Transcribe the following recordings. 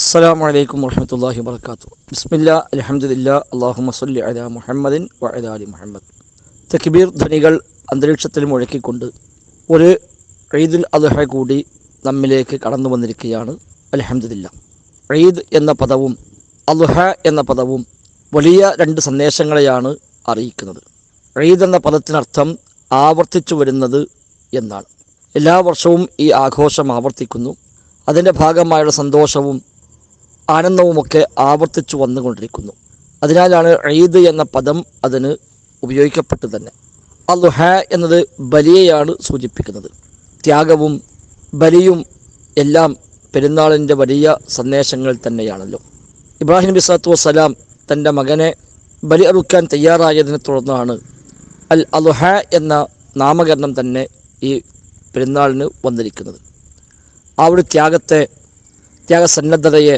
അസ്സലാമു വലൈക്കും വറഹമത്തല്ലാഹി വർക്കാത്തു ബിസ്മില്ല അലഹമുല്ല അള്ളാഹു മസല്ലി അല മുഹമ്മദിൻ വ അല അലി മുഹമ്മദ്. തക്ബീർ ധ്വനികൾ അന്തരീക്ഷത്തിൽ മുഴക്കിക്കൊണ്ട് ഒരു ഈദുൽ അദ്ഹ കൂടി നമ്മിലേക്ക് കടന്നു വന്നിരിക്കുകയാണ്. അലഹമുല്ല ഈദ് എന്ന പദവും അദ്ഹ എന്ന പദവും വലിയ രണ്ട് സന്ദേശങ്ങളെയാണ് അറിയിക്കുന്നത്. ഈദ് എന്ന പദത്തിനർത്ഥം ആവർത്തിച്ചു വരുന്നത് എന്നാണ്. എല്ലാ വർഷവും ഈ ആഘോഷം ആവർത്തിക്കുന്നു. അതിന്റെ ഭാഗമായുള്ള സന്തോഷവും ആനന്ദവുമൊക്കെ ആവർത്തിച്ചു വന്നുകൊണ്ടിരിക്കുന്നു. അതിനാലാണ് ഈദ് എന്ന പദം അതിന് ഉപയോഗിക്കപ്പെട്ടു തന്നെ. അല്ലുഹ എന്നത് ബലിയെയാണ് സൂചിപ്പിക്കുന്നത്. ത്യാഗവും ബലിയും എല്ലാം പെരുന്നാളിന്റെ വലിയ സന്ദേശങ്ങൾ തന്നെയാണല്ലോ. ഇബ്രാഹിം ബിസാത്തു വസ്സലാം തന്റെ മകനെ ബലി അറുക്കാൻ തയ്യാറായതിനെ തുടർന്നാണ് അൽ അലുഹ എന്ന നാമകരണം തന്നെ ഈ പെരുന്നാളിന് വന്നിരിക്കുന്നത്. ആ ഒരു ത്യാഗത്തെ ത്യാഗസന്നദ്ധതയെ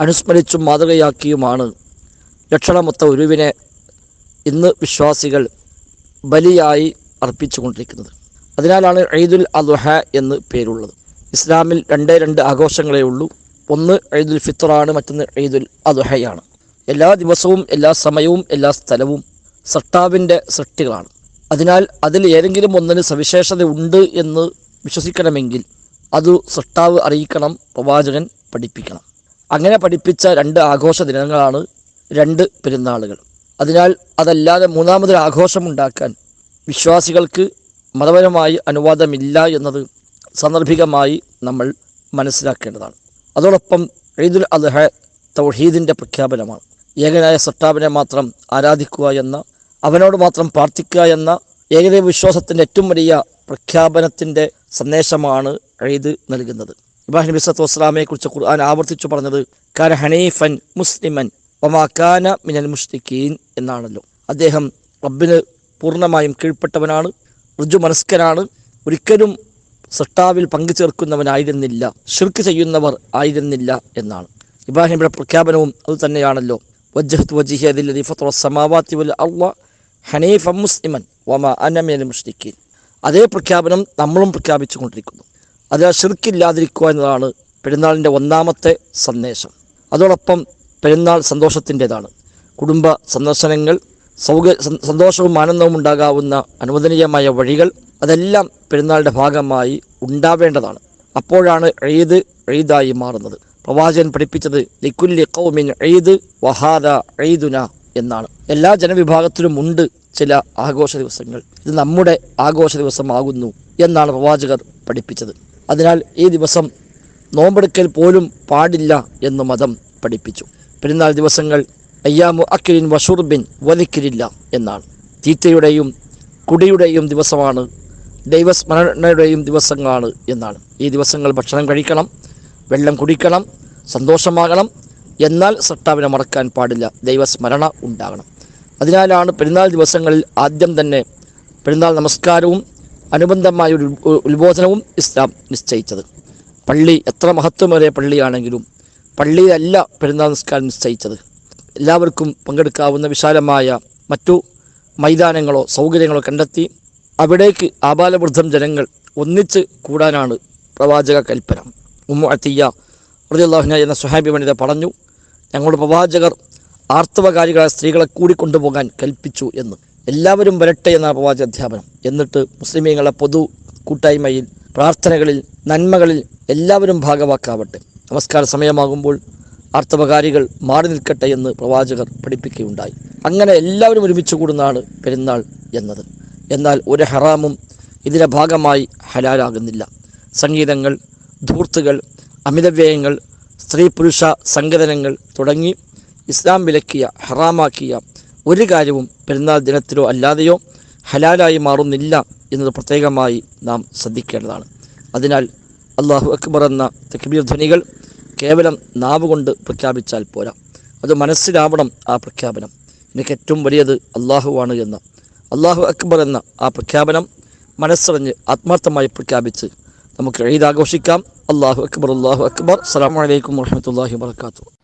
അനുസ്മരിച്ചും മാതൃകയാക്കിയുമാണ് ലക്ഷണമൊത്ത ഉരുവിനെ ഇന്ന് വിശ്വാസികൾ ബലിയായി അർപ്പിച്ചുകൊണ്ടിരിക്കുന്നത്. അതിനാലാണ് ഐദുൽ അദ്ഹ എന്ന് പേരുള്ളത്. ഇസ്ലാമിൽ രണ്ടേ രണ്ട് ആഘോഷങ്ങളേ ഉള്ളൂ. ഒന്ന് ഈദുൽ ഫിത്തറാണ് മറ്റൊന്ന് ഐദുൽ അദ്ഹയാണ്. എല്ലാ ദിവസവും എല്ലാ സമയവും എല്ലാ സ്ഥലവും സട്ടാവിന്റെ സൃഷ്ടികളാണ്. അതിനാൽ അതിൽ ഏതെങ്കിലും ഒന്നിന് സവിശേഷത ഉണ്ട് എന്ന് വിശ്വസിക്കണമെങ്കിൽ അത് സൃഷ്ടാവ് അറിയിക്കണം പ്രവാചകൻ പഠിപ്പിക്കണം. അങ്ങനെ പഠിപ്പിച്ച രണ്ട് ആഘോഷ ദിനങ്ങളാണ് രണ്ട് പെരുന്നാളുകൾ. അതിനാൽ അതല്ലാതെ മൂന്നാമതൊരു ആഘോഷമുണ്ടാക്കാൻ വിശ്വാസികൾക്ക് മതപരമായി അനുവാദമില്ല എന്നത് സന്ദർഭികമായി നമ്മൾ മനസ്സിലാക്കേണ്ടതാണ്. അതോടൊപ്പം ഈദുൽ അദ്ഹ തൗഹീദിന്റെ പ്രഖ്യാപനമാണ്. ഏകനായ സട്ടാബിനെ മാത്രം ആരാധിക്കുക എന്ന അവനോട് മാത്രം പ്രാർത്ഥിക്കുക എന്ന ഏകദൈവ വിശ്വാസത്തിന്റെ ഏറ്റവും വലിയ പ്രഖ്യാപനത്തിന്റെ സന്ദേശമാണ് ഈദ് നൽകുന്നത്. ഇബ്രാഹിം നബി സത്തു വസ്സലാമയെ കുറിച്ച് ഖുർആൻ ആവർത്തിച്ചു പറഞ്ഞത് കാന ഹനീഫൻ മുസ്ലിമൻ ഒമാക്കാന മിനൽ മുഷ്തിഖീൻ എന്നാണല്ലോ. അദ്ദേഹം റബ്ബിന് പൂർണമായും കീഴ്പ്പെട്ടവനാണ് ഋജു മനസ്കനാണ് ഒരിക്കലും സൃഷ്ടാവിൽ പങ്കുചേർക്കുന്നവനായിരുന്നില്ല ഷിർക്ക് ചെയ്യുന്നവർ ആയിരുന്നില്ല എന്നാണ്. ഇബ്രാഹിമിയുടെ പ്രഖ്യാപനവും അത് തന്നെയാണല്ലോ. വജ്ജഹത്ത് വജിഹി അതില്ലതി ഫത്ര സമാവാത്തി ഹനീഫ മുസ്ലിമൻ വമ അനമിനൽ മുഷ്തിഖീൻ അതേ പ്രഖ്യാപനം നമ്മളും പ്രഖ്യാപിച്ചു കൊണ്ടിരിക്കുന്നു. അത് ശിർക്കില്ലാതിരിക്കുക എന്നതാണ് പെരുന്നാളിന്റെ ഒന്നാമത്തെ സന്ദേശം. അതോടൊപ്പം പെരുന്നാൾ സന്തോഷത്തിന്റെതാണ്. കുടുംബ സന്ദർശനങ്ങൾ സൗക സന്തോഷവും ആനന്ദവും ഉണ്ടാകാവുന്ന അനുവദനീയമായ വഴികൾ അതെല്ലാം പെരുന്നാളിന്റെ ഭാഗമായി ഉണ്ടാവേണ്ടതാണ്. അപ്പോഴാണ് എഴുത് എഴുതായി മാറുന്നത്. പ്രവാചകൻ പഠിപ്പിച്ചത് ലിക്കുല്ലി കൗമിൻ എഴുത് വഹാദ എഴുതുന എന്നാണ്. എല്ലാ ജനവിഭാഗത്തിലും ഉണ്ട് ചില ആഘോഷ ദിവസങ്ങൾ. ഇത് നമ്മുടെ ആഘോഷ ദിവസമാകുന്നു എന്നാണ് പ്രവാചകർ പഠിപ്പിച്ചത്. അതിനാൽ ഈ ദിവസം നോമ്പെടുക്കൽ പോലും പാടില്ല എന്ന് മതം പഠിപ്പിച്ചു. പെരുന്നാൾ ദിവസങ്ങൾ അയ്യാമു അക്കിരിൻ വഷുർബിൻ വലിക്കിരില്ല എന്നാണ്. തീറ്റയുടെയും കുടിയുടെയും ദിവസമാണ് ദൈവസ്മരണയുടെയും ദിവസങ്ങളാണ് എന്നാണ്. ഈ ദിവസങ്ങൾ ഭക്ഷണം കഴിക്കണം വെള്ളം കുടിക്കണം സന്തോഷമാകണം. എന്നാൽ സട്ടാവിനെ മറക്കാൻ പാടില്ല ദൈവസ്മരണ ഉണ്ടാകണം. അതിനാലാണ് പെരുന്നാൾ ദിവസങ്ങളിൽ ആദ്യം തന്നെ പെരുന്നാൾ നമസ്കാരവും അനുബന്ധമായ ഒരു ഉത്ബോധനവും ഇസ്ലാം നിശ്ചയിച്ചത്. പള്ളി എത്ര മഹത്വമേറിയ പള്ളിയാണെങ്കിലും പള്ളിയിലല്ല പെരുന്നാൾ നിസ്കാരം നിശ്ചയിച്ചത്. എല്ലാവർക്കും പങ്കെടുക്കാവുന്ന വിശാലമായ മറ്റു മൈതാനങ്ങളോ സൗകര്യങ്ങളോ കണ്ടെത്തി അവിടേക്ക് ആബാലവൃദ്ധം ജനങ്ങൾ ഒന്നിച്ച് കൂടാനാണ് പ്രവാചക കൽപ്പന. ഉമ്മു അത്തിയ റളിയല്ലാഹുന എന്ന സുഹാബി വനിത പറഞ്ഞു ഞങ്ങളുടെ പ്രവാചകർ ആർത്തവകാരികളായ സ്ത്രീകളെ കൂടി കൊണ്ടുപോകാൻ കൽപ്പിച്ചു എന്ന്. എല്ലാവരും വരട്ടെ എന്ന പ്രവാചക അധ്യാപനം. എന്നിട്ട് മുസ്ലിമീങ്ങളെ പൊതു കൂട്ടായ്മയിൽ പ്രാർത്ഥനകളിൽ നന്മകളിൽ എല്ലാവരും ഭാഗവാക്കാവട്ടെ. നമസ്കാര സമയമാകുമ്പോൾ ആർത്തവകാരികൾ മാറി നിൽക്കട്ടെ എന്ന് പ്രവാചകർ പഠിപ്പിക്കുകയുണ്ടായി. അങ്ങനെ എല്ലാവരും ഒരുമിച്ച് കൂടുന്നതാണ് പെരുന്നാൾ എന്നത്. എന്നാൽ ഒരു ഹറാമും ഇതിന്റെ ഭാഗമായി ഹലാലാകുന്നില്ല. സംഗീതങ്ങൾ ധൂർത്തുകൾ അമിതവ്യയങ്ങൾ സ്ത്രീ പുരുഷ സംഘടനകൾ തുടങ്ങി ഇസ്ലാം വിലക്കിയ ഹറാമാക്കിയ ഒരു കാര്യവും പെരുന്നാൾ ദിനത്തിലോ അല്ലാതെയോ ഹലാലായി മാറുന്നില്ല എന്നത് പ്രത്യേകമായി നാം ശ്രദ്ധിക്കേണ്ടതാണ്. അതിനാൽ അള്ളാഹു അക്ബർ എന്ന തക്ബീർ ധ്വനികൾ കേവലം നാവ് കൊണ്ട് പ്രഖ്യാപിച്ചാൽ പോരാ. അത് മനസ്സിലാവണം ആ പ്രഖ്യാപനം. എനിക്ക് ഏറ്റവും വലിയത് അള്ളാഹുവാണ് എന്ന. അള്ളാഹു അക്ബർ എന്ന ആ പ്രഖ്യാപനം മനസ്സറിഞ്ഞ് ആത്മാർത്ഥമായി പ്രഖ്യാപിച്ച് നമുക്ക് ഈദ് ആഘോഷിക്കാം. അള്ളാഹു അക്ബർ അള്ളാഹു അക്ബർ. അസ്സാം വലൈക്കും വരഹമുല്ലാ വാത്തു